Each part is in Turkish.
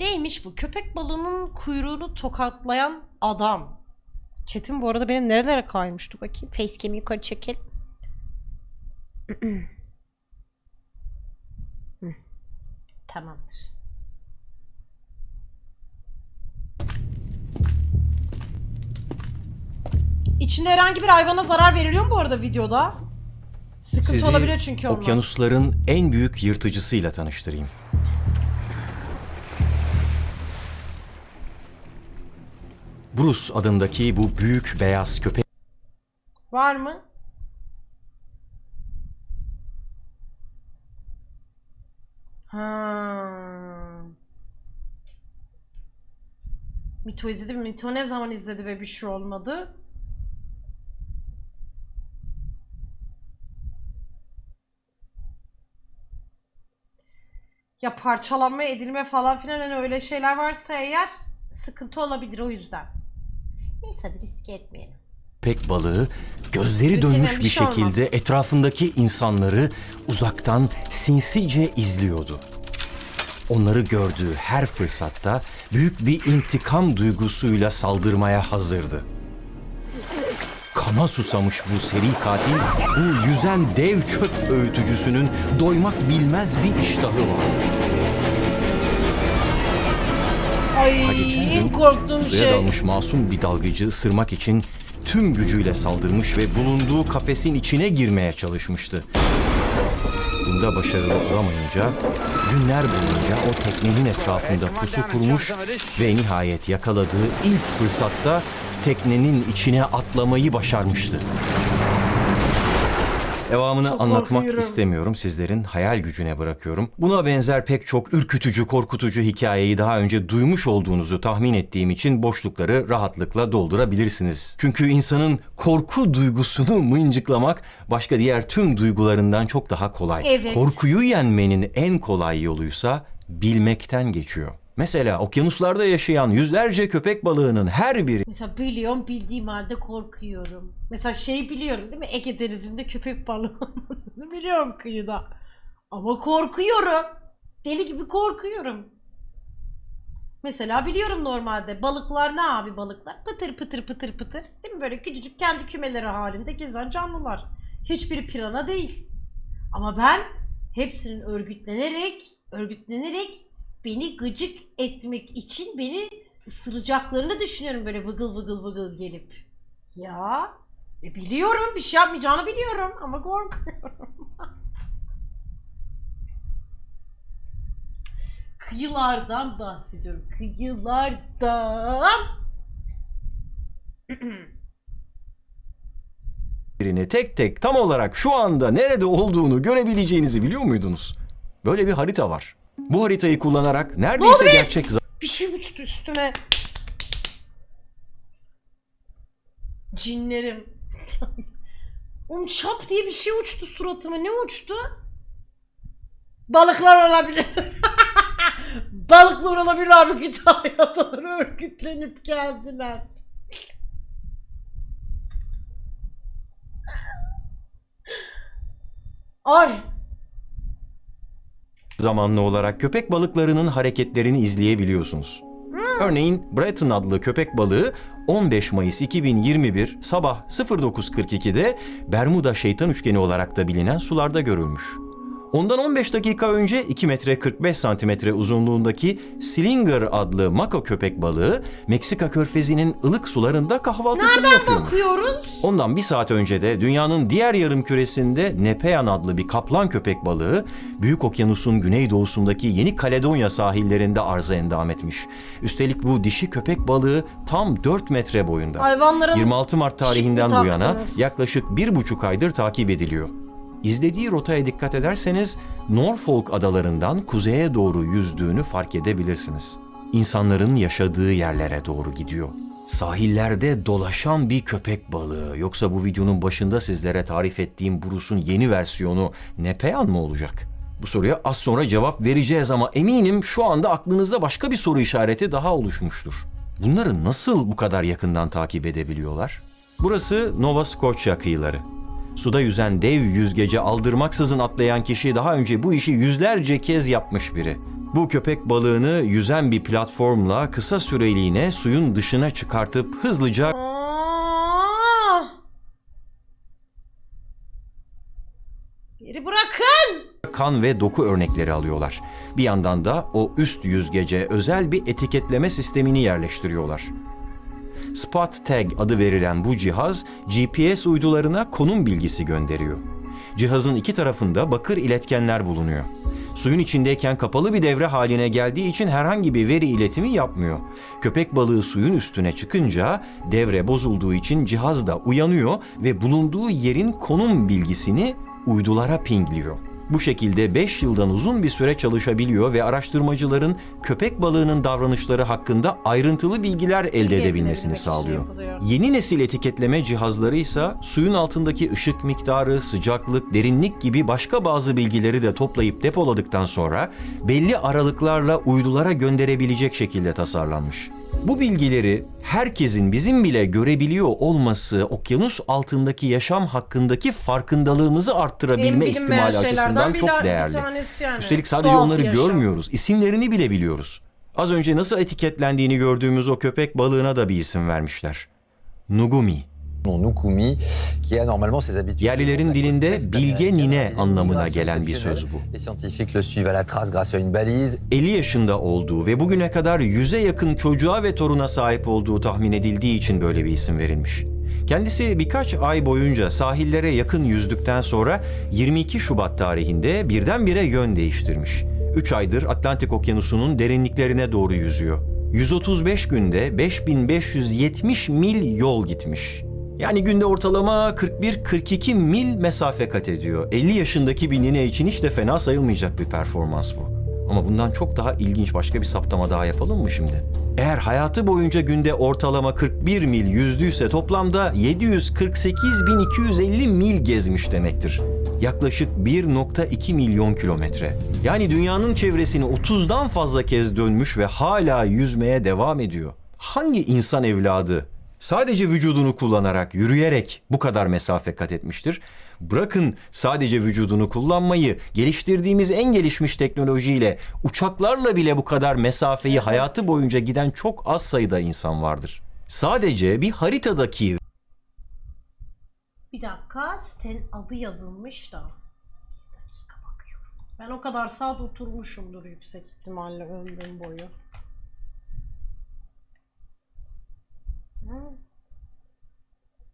Neymiş bu? Köpek balığının kuyruğunu tokatlayan adam. Çetin bu arada benim nerelere kaymıştı bakayım. Facecam'i yukarı çekelim. Hı. Tamamdır. İçinde herhangi bir hayvana zarar veriliyor mu bu arada videoda? Sıkıntı Sizi olabiliyor çünkü onlar. okyanusların en büyük yırtıcısıyla tanıştırayım. Bruce adındaki bu büyük beyaz köpek Var mı? Ha. Mito izledi mi? Mito ne zaman izledi ve bir şey olmadı? Ya parçalanma, edilme falan filan hani öyle şeyler varsa eğer sıkıntı olabilir o yüzden. Neyse hadi riske etmeyelim. balığı gözleri dönmüş bir bir şey şekilde olmaz. etrafındaki insanları uzaktan sinsice izliyordu. Onları gördüğü her fırsatta büyük bir intikam duygusuyla saldırmaya hazırdı. Kana susamış bu seri katil, bu yüzen dev çöp öğütücüsünün doymak bilmez bir iştahı vardı. Ay Ha geçen en gün korktuğum suya şey. dalmış masum bir dalgıcı ısırmak için tüm gücüyle saldırmış ve bulunduğu kafesin içine girmeye çalışmıştı. Bunda başarılı olamayınca günler boyunca o teknenin etrafında pusu kurmuş ve nihayet yakaladığı ilk fırsatta teknenin içine atlamayı başarmıştı. Devamını Çok anlatmak korkuyorum. istemiyorum. Sizlerin hayal gücüne bırakıyorum. Buna benzer pek çok ürkütücü, korkutucu hikayeyi daha önce duymuş olduğunuzu tahmin ettiğim için boşlukları rahatlıkla doldurabilirsiniz. Çünkü insanın korku duygusunu mıncıklamak başka diğer tüm duygularından çok daha kolay. Evet. Korkuyu yenmenin en kolay yoluysa bilmekten geçiyor. Mesela okyanuslarda yaşayan yüzlerce köpek balığının her biri Mesela biliyorum bildiğim halde korkuyorum. Mesela şey biliyorum değil mi? Ege Denizi'nde köpek balığı biliyorum kıyıda. Ama korkuyorum. Deli gibi korkuyorum. Mesela biliyorum normalde balıklar ne abi balıklar? Pıtır pıtır pıtır pıtır. Değil mi böyle küçücük kendi kümeleri halinde gezen canlılar. Hiçbiri pirana değil. Ama ben hepsinin örgütlenerek, örgütlenerek beni gıcık etmek için beni ısıracaklarını düşünüyorum böyle vıgıl vıgıl vıgıl gelip. Ya e biliyorum bir şey yapmayacağını biliyorum ama korkuyorum. Kıyılardan bahsediyorum. Kıyılardan. birini tek tek tam olarak şu anda nerede olduğunu görebileceğinizi biliyor muydunuz? Böyle bir harita var. Bu haritayı kullanarak neredeyse gerçek Bir şey uçtu üstüme. Cinlerim. Oğlum çap diye bir şey uçtu suratıma. Ne uçtu? Balıklar olabilir. Balıklar olabilir abi Kütahya'dan örgütlenip geldiler. Ay. Zamanlı olarak köpek balıklarının hareketlerini izleyebiliyorsunuz. Örneğin Breton adlı köpek balığı 15 Mayıs 2021 sabah 09.42'de Bermuda şeytan üçgeni olarak da bilinen sularda görülmüş. Ondan 15 dakika önce 2 metre 45 santimetre uzunluğundaki Slinger adlı mako köpek balığı Meksika körfezinin ılık sularında kahvaltısını yapıyormuş. Bakıyoruz. Ondan bir saat önce de dünyanın diğer yarım küresinde Nepean adlı bir kaplan köpek balığı Büyük Okyanus'un güneydoğusundaki Yeni Kaledonya sahillerinde arıza endam etmiş. Üstelik bu dişi köpek balığı tam 4 metre boyunda. Hayvanların 26 Mart tarihinden bu yana taktınız. yaklaşık bir buçuk aydır takip ediliyor. İzlediği rotaya dikkat ederseniz Norfolk adalarından kuzeye doğru yüzdüğünü fark edebilirsiniz. İnsanların yaşadığı yerlere doğru gidiyor. Sahillerde dolaşan bir köpek balığı. Yoksa bu videonun başında sizlere tarif ettiğim Bruce'un yeni versiyonu Nepean mı olacak? Bu soruya az sonra cevap vereceğiz ama eminim şu anda aklınızda başka bir soru işareti daha oluşmuştur. Bunları nasıl bu kadar yakından takip edebiliyorlar? Burası Nova Scotia kıyıları. Suda yüzen dev yüzgece aldırmaksızın atlayan kişi daha önce bu işi yüzlerce kez yapmış biri. Bu köpek balığını yüzen bir platformla kısa süreliğine suyun dışına çıkartıp hızlıca! Geri bırakın. kan ve doku örnekleri alıyorlar. Bir yandan da o üst yüzgece özel bir etiketleme sistemini yerleştiriyorlar. Spot Tag adı verilen bu cihaz GPS uydularına konum bilgisi gönderiyor. Cihazın iki tarafında bakır iletkenler bulunuyor. Suyun içindeyken kapalı bir devre haline geldiği için herhangi bir veri iletimi yapmıyor. Köpek balığı suyun üstüne çıkınca devre bozulduğu için cihaz da uyanıyor ve bulunduğu yerin konum bilgisini uydulara pingliyor. Bu şekilde 5 yıldan uzun bir süre çalışabiliyor ve araştırmacıların köpek balığının davranışları hakkında ayrıntılı bilgiler elde edebilmesini sağlıyor. Yeni nesil etiketleme cihazları ise suyun altındaki ışık miktarı, sıcaklık, derinlik gibi başka bazı bilgileri de toplayıp depoladıktan sonra belli aralıklarla uydulara gönderebilecek şekilde tasarlanmış. Bu bilgileri herkesin bizim bile görebiliyor olması okyanus altındaki yaşam hakkındaki farkındalığımızı arttırabilme ihtimali açısından bir- çok değerli. yani. Üstelik sadece Doğal onları yaşam. görmüyoruz, isimlerini bile biliyoruz. Az önce nasıl etiketlendiğini gördüğümüz o köpek balığına da bir isim vermişler. Nugumi. Yerlilerin dilinde bilge nine anlamına gelen bir söz bu. Les scientifiques le suivent à la trace grâce à une balise. 50 yaşında olduğu ve bugüne kadar 100'e yakın çocuğa ve toruna sahip olduğu tahmin edildiği için böyle bir isim verilmiş. Kendisi birkaç ay boyunca sahillere yakın yüzdükten sonra 22 Şubat tarihinde birdenbire yön değiştirmiş. 3 aydır Atlantik Okyanusu'nun derinliklerine doğru yüzüyor. 135 günde 5570 mil yol gitmiş. Yani günde ortalama 41-42 mil mesafe kat ediyor. 50 yaşındaki bir nine için hiç de fena sayılmayacak bir performans bu. Ama bundan çok daha ilginç başka bir saptama daha yapalım mı şimdi? Eğer hayatı boyunca günde ortalama 41 mil yüzdüyse toplamda 748.250 mil gezmiş demektir. Yaklaşık 1.2 milyon kilometre. Yani dünyanın çevresini 30'dan fazla kez dönmüş ve hala yüzmeye devam ediyor. Hangi insan evladı sadece vücudunu kullanarak, yürüyerek bu kadar mesafe kat etmiştir? Bırakın sadece vücudunu kullanmayı, geliştirdiğimiz en gelişmiş teknolojiyle uçaklarla bile bu kadar mesafeyi hayatı boyunca giden çok az sayıda insan vardır. Sadece bir haritadaki Bir dakika sitenin adı yazılmış da. Bir dakika bakıyorum. Ben o kadar saat oturmuşumdur yüksek ihtimalle ömrüm boyu. Hı.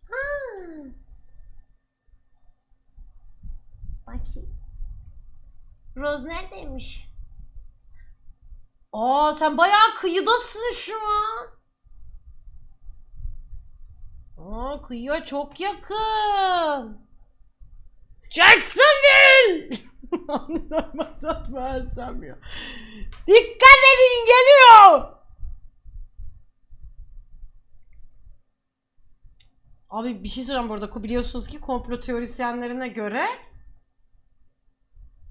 Ha. Bakayım. Rose neredeymiş? Aa sen bayağı kıyıdasın şu an. Aa kıyıya çok yakın. Jacksonville! Normal saçma ersem ya. Dikkat edin geliyor! Abi bir şey söyleyeceğim bu arada. Biliyorsunuz ki komplo teorisyenlerine göre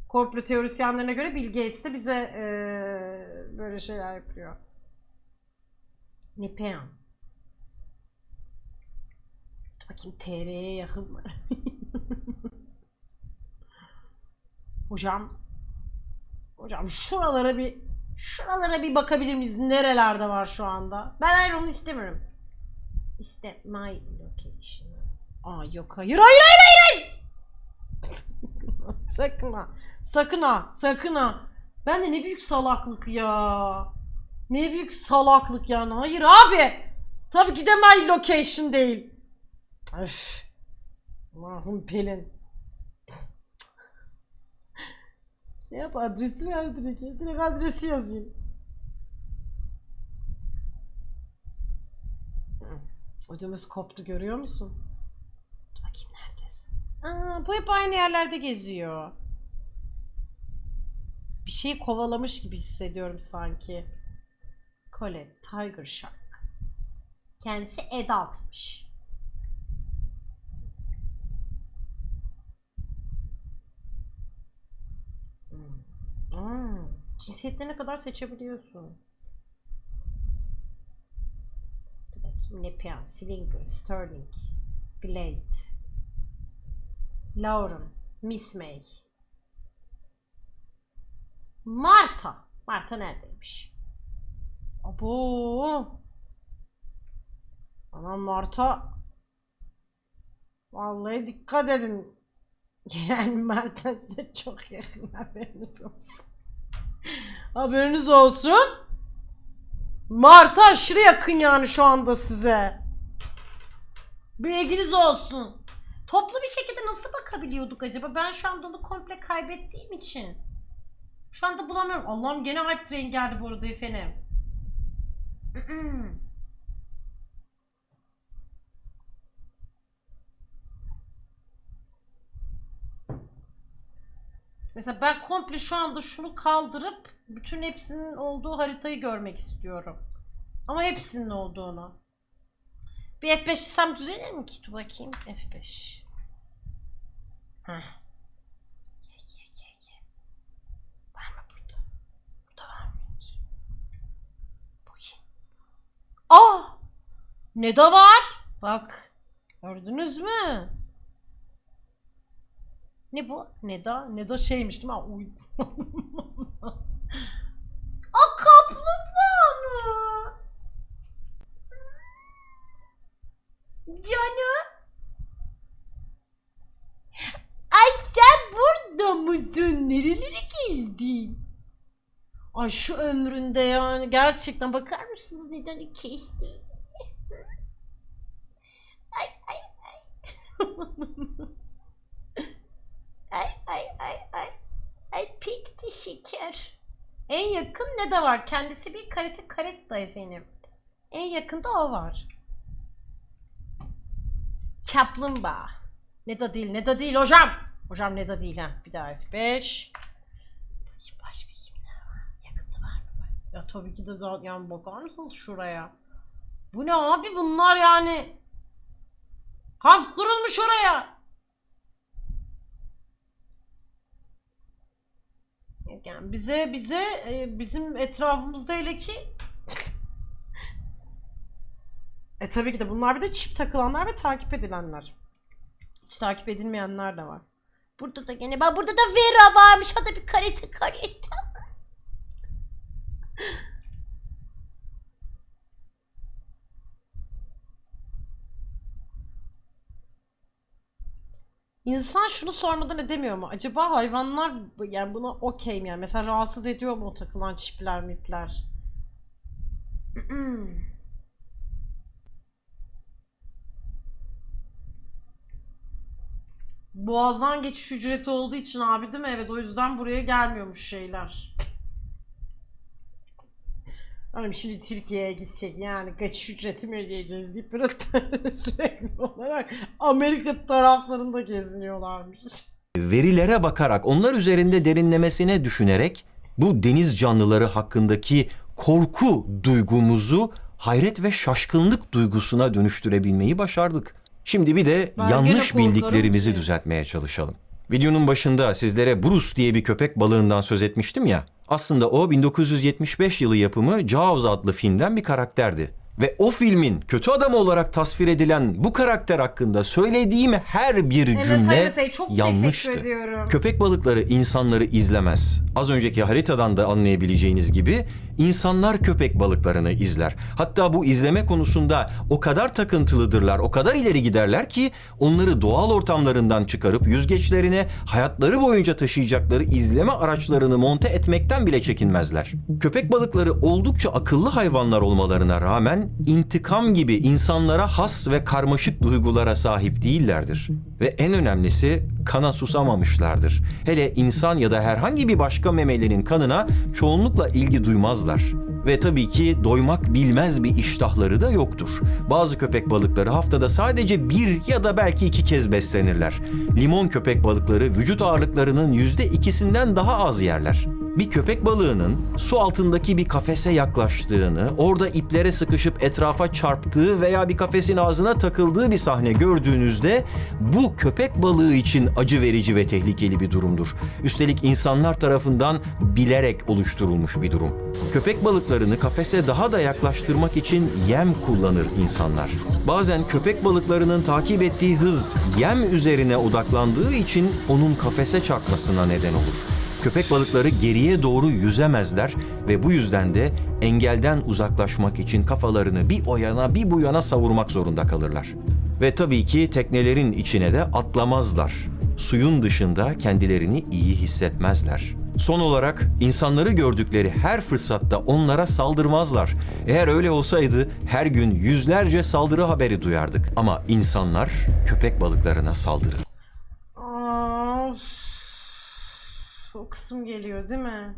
komplo teorisyenlerine göre Bill Gates de bize eee, böyle şeyler yapıyor. Nepean. Bakayım TR'ye yakın mı? Hocam Hocam şuralara bir şuralara bir bakabilir miyiz? Nerelerde var şu anda? Ben hayır onu istemiyorum. İste my location. Aa yok hayır hayır hayır hayır hayır. sakın ha. Sakın ha. Sakın ha. Ben de ne büyük salaklık ya. Ne büyük salaklık yani. Hayır abi. Tabii ki de my location değil. Öf. Mahum Pelin. Şey yap adresi ver direkt. Direkt adresi yazayım. Ödümüz koptu görüyor musun? Dur bakayım neredesin? Aa, bu hep aynı yerlerde geziyor. Bir şeyi kovalamış gibi hissediyorum sanki. Colette, Tiger Shark. Kendisi adultmış. Hmm. Hmm. Cinsiyetlerine kadar seçebiliyorsun. Dur bakayım Nepean, Slinger, Sterling, Glade, Lauren, Miss May, Marta. Marta neredeymiş? Abo. Aman Marta. Vallahi dikkat edin. Yani Marta size çok yakın haberiniz olsun. haberiniz olsun. Marta aşırı yakın yani şu anda size. Bilginiz olsun. Toplu bir şekilde nasıl bakabiliyorduk acaba? Ben şu anda onu komple kaybettiğim için. Şu anda bulamıyorum. Allah'ım gene hype train geldi bu arada efendim. Mesela ben komple şu anda şunu kaldırıp bütün hepsinin olduğu haritayı görmek istiyorum. Ama hepsinin olduğunu. Bir F5 isem düzelir mi ki? Dur bakayım. F5. Heh. Aa! Ne de var? Bak. Gördünüz mü? Ne bu? Neda? Neda şeymiş değil mi? Aa kaplumbağa mı? Canım. Ay sen burada mısın? Nereleri gezdin? Ay şu ömründe yani gerçekten bakar mısınız neden kesti? Ay ay ay. ay ay ay ay. Ay pek de şeker. En yakın ne de var? Kendisi bir karate karetta efendim. En yakında o var. Kaplumbağa. Ne da değil, ne da değil hocam. Hocam ne da değil ha. Bir daha F5. Bakayım Başka kimler var? Yakında var mı? Ya tabii ki de zaten yani bakar mısınız şuraya? Bu ne abi bunlar yani? Kamp kurulmuş oraya. Yani bize bize e, bizim etrafımızda hele ki e tabii ki de bunlar bir de çip takılanlar ve takip edilenler. Hiç takip edilmeyenler de var. Burada da gene bak burada da Vera varmış. O da bir karate karate. İnsan şunu sormadan edemiyor mu? Acaba hayvanlar yani buna okey mi yani? Mesela rahatsız ediyor mu o takılan çipler mipler? Boğazdan geçiş ücreti olduğu için abi değil mi? Evet o yüzden buraya gelmiyormuş şeyler. Hani şimdi Türkiye'ye gitsek yani geçiş ücreti mi ödeyeceğiz deyip böyle sürekli olarak Amerika taraflarında geziniyorlarmış. Verilere bakarak onlar üzerinde derinlemesine düşünerek bu deniz canlıları hakkındaki korku duygumuzu hayret ve şaşkınlık duygusuna dönüştürebilmeyi başardık. Şimdi bir de Ben yanlış bildiklerimizi ki. düzeltmeye çalışalım. Videonun başında sizlere Bruce diye bir köpek balığından söz etmiştim ya. Aslında o 1975 yılı yapımı Jaws adlı filmden bir karakterdi. Ve o filmin kötü adam olarak tasvir edilen bu karakter hakkında söylediğim her bir Evet cümle çok yanlıştı. Köpek balıkları insanları izlemez. Az önceki haritadan da anlayabileceğiniz gibi insanlar köpek balıklarını izler. Hatta bu izleme konusunda o kadar takıntılıdırlar, o kadar ileri giderler ki onları doğal ortamlarından çıkarıp yüzgeçlerine hayatları boyunca taşıyacakları izleme araçlarını monte etmekten bile çekinmezler. Köpek balıkları oldukça akıllı hayvanlar olmalarına rağmen intikam gibi insanlara has ve karmaşık duygulara sahip değillerdir. Ve en önemlisi kana susamamışlardır. Hele insan ya da herhangi bir başka memelerin kanına çoğunlukla ilgi duymazlar. Ve tabii ki doymak bilmez bir iştahları da yoktur. Bazı köpek balıkları haftada sadece bir ya da belki iki kez beslenirler. Limon köpek balıkları vücut ağırlıklarının yüzde ikisinden daha az yerler. Bir köpek balığının su altındaki bir kafese yaklaştığını, orada iplere sıkışıp etrafa çarptığı veya bir kafesin ağzına takıldığı bir sahne gördüğünüzde bu köpek balığı için acı verici ve tehlikeli bir durumdur. Üstelik insanlar tarafından bilerek oluşturulmuş bir durum. Köpek balıklarını kafese daha da yaklaştırmak için yem kullanır insanlar. Bazen köpek balıklarının takip ettiği hız yem üzerine odaklandığı için onun kafese çarpmasına neden olur. Köpek balıkları geriye doğru yüzemezler ve bu yüzden de engelden uzaklaşmak için kafalarını bir o yana bir bu yana savurmak zorunda kalırlar. Ve tabii ki teknelerin içine de atlamazlar. Suyun dışında kendilerini iyi hissetmezler. Son olarak insanları gördükleri her fırsatta onlara saldırmazlar. Eğer öyle olsaydı her gün yüzlerce saldırı haberi duyardık. Ama insanlar köpek balıklarına saldırır. Of. O kısım geliyor değil mi?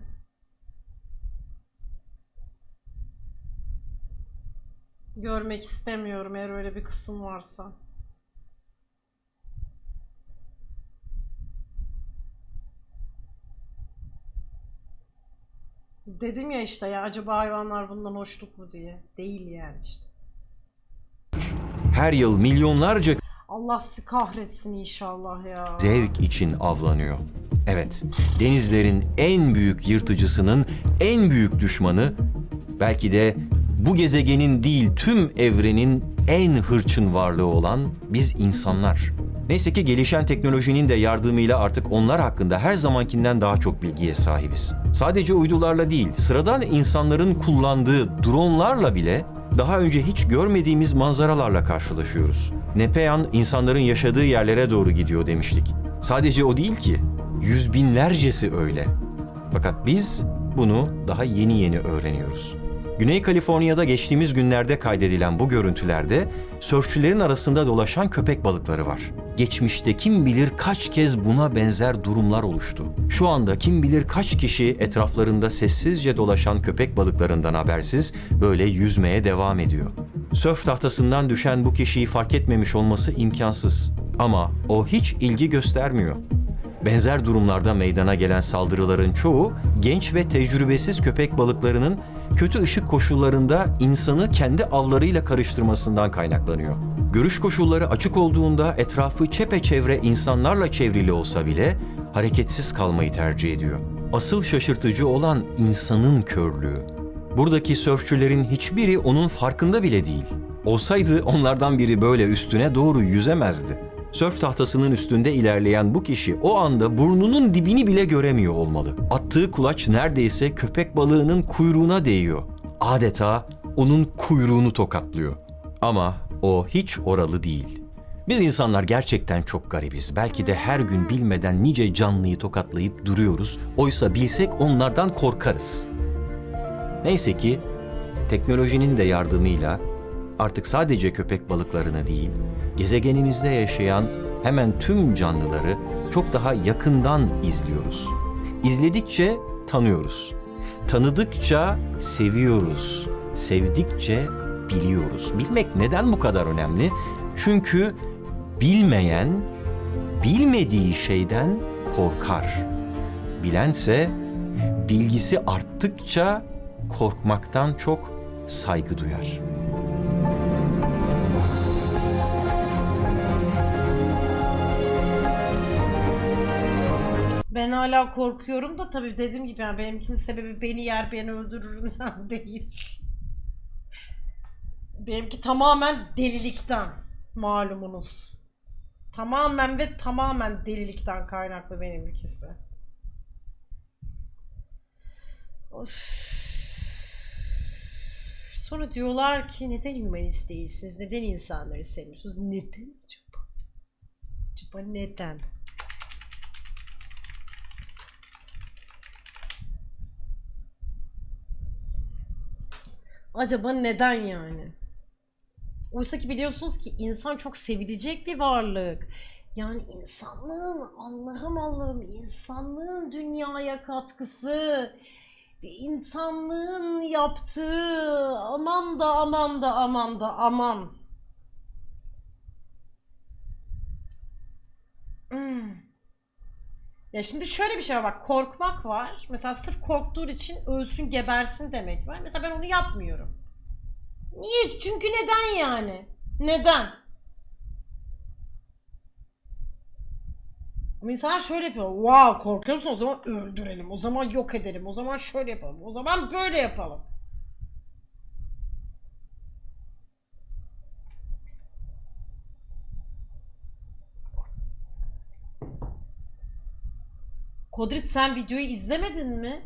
Görmek istemiyorum eğer öyle bir kısım varsa. Dedim ya işte ya acaba hayvanlar bundan hoşnut mu diye. Değil yani işte. Her yıl milyonlarca Allah sizi kahretsin inşallah ya. zevk için avlanıyor. Evet, denizlerin en büyük yırtıcısının en büyük düşmanı belki de bu gezegenin değil tüm evrenin en hırçın varlığı olan biz insanlar. Neyse ki gelişen teknolojinin de yardımıyla artık onlar hakkında her zamankinden daha çok bilgiye sahibiz. Sadece uydularla değil, sıradan insanların kullandığı dronlarla bile daha önce hiç görmediğimiz manzaralarla karşılaşıyoruz. Nepean insanların yaşadığı yerlere doğru gidiyor demiştik. Sadece o değil ki, yüz binlercesi öyle. Fakat biz bunu daha yeni yeni öğreniyoruz. Güney Kaliforniya'da geçtiğimiz günlerde kaydedilen bu görüntülerde sörfçülerin arasında dolaşan köpek balıkları var. Geçmişte kim bilir kaç kez buna benzer durumlar oluştu. Şu anda kim bilir kaç kişi etraflarında sessizce dolaşan köpek balıklarından habersiz böyle yüzmeye devam ediyor. Sörf tahtasından düşen bu kişiyi fark etmemiş olması imkansız. Ama o hiç ilgi göstermiyor. Benzer durumlarda meydana gelen saldırıların çoğu genç ve tecrübesiz köpek balıklarının kötü ışık koşullarında insanı kendi avlarıyla karıştırmasından kaynaklanıyor. Görüş koşulları açık olduğunda etrafı çepeçevre insanlarla çevrili olsa bile hareketsiz kalmayı tercih ediyor. Asıl şaşırtıcı olan insanın körlüğü. Buradaki sörfçülerin hiçbiri onun farkında bile değil. Olsaydı onlardan biri böyle üstüne doğru yüzemezdi. Sörf tahtasının üstünde ilerleyen bu kişi o anda burnunun dibini bile göremiyor olmalı. Attığı kulaç neredeyse köpek balığının kuyruğuna değiyor. Adeta onun kuyruğunu tokatlıyor. Ama o hiç oralı değil. Biz insanlar gerçekten çok garibiz. Belki de her gün bilmeden nice canlıyı tokatlayıp duruyoruz. Oysa bilsek onlardan korkarız. Neyse ki teknolojinin de yardımıyla artık sadece köpek balıklarını değil, gezegenimizde yaşayan hemen tüm canlıları çok daha yakından izliyoruz. İzledikçe tanıyoruz. Tanıdıkça seviyoruz. Sevdikçe biliyoruz. Bilmek neden bu kadar önemli? Çünkü bilmeyen bilmediği şeyden korkar. Bilense bilgisi arttıkça korkmaktan çok saygı duyar. Ben hala korkuyorum da tabii dediğim gibi yani benimkinin sebebi beni yer beni öldürüründen değil. Benimki tamamen delilikten malumunuz. Tamamen ve tamamen delilikten kaynaklı benimkisi. Of. Sonra diyorlar ki neden hümanist değilsiniz? Neden insanları sevmiyorsunuz? Neden acaba? Acaba neden? Acaba neden yani? Oysa ki biliyorsunuz ki insan çok sevilecek bir varlık. Yani insanlığın, Allah'ım Allah'ım, insanlığın dünyaya katkısı, insanlığın yaptığı aman da aman da aman da aman. Hmm. Ya şimdi şöyle bir şey var bak korkmak var. Mesela sırf korktuğun için ölsün gebersin demek var. Mesela ben onu yapmıyorum. Niye? Çünkü neden yani? Neden? Ama insanlar şöyle yapıyor. Wow korkuyorsun o zaman öldürelim. O zaman yok edelim. O zaman şöyle yapalım. O zaman böyle yapalım. Kodrit sen videoyu izlemedin mi?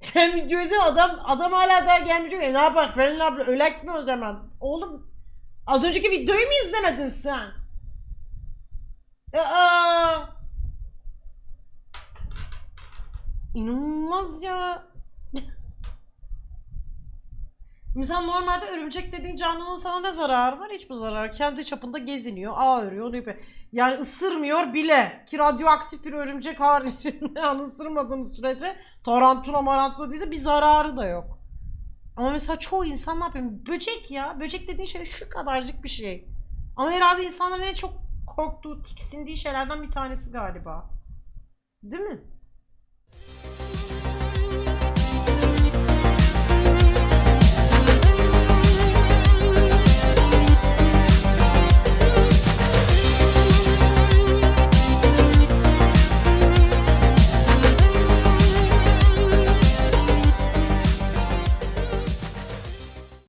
sen videoyu izle adam adam hala daha gelmiş ki, "E, ne yapar Pelin abla ölek mi o zaman? Oğlum az önceki videoyu mu izlemedin sen? Aa! İnanılmaz ya. Mesela normalde örümcek dediğin canlının sana ne zararı var? Hiçbir zararı. Kendi çapında geziniyor, ağ örüyor, onu. Yani ısırmıyor bile. Ki radyoaktif bir örümcek haricinde yani ısırmadığınız sürece tarantula marantula değilse bir zararı da yok. Ama mesela çoğu insan ne yapıyor? Böcek ya. Böcek dediğin şey şu kadarcık bir şey. Ama herhalde insanların en çok korktuğu, tiksindiği şeylerden bir tanesi galiba. Değil mi?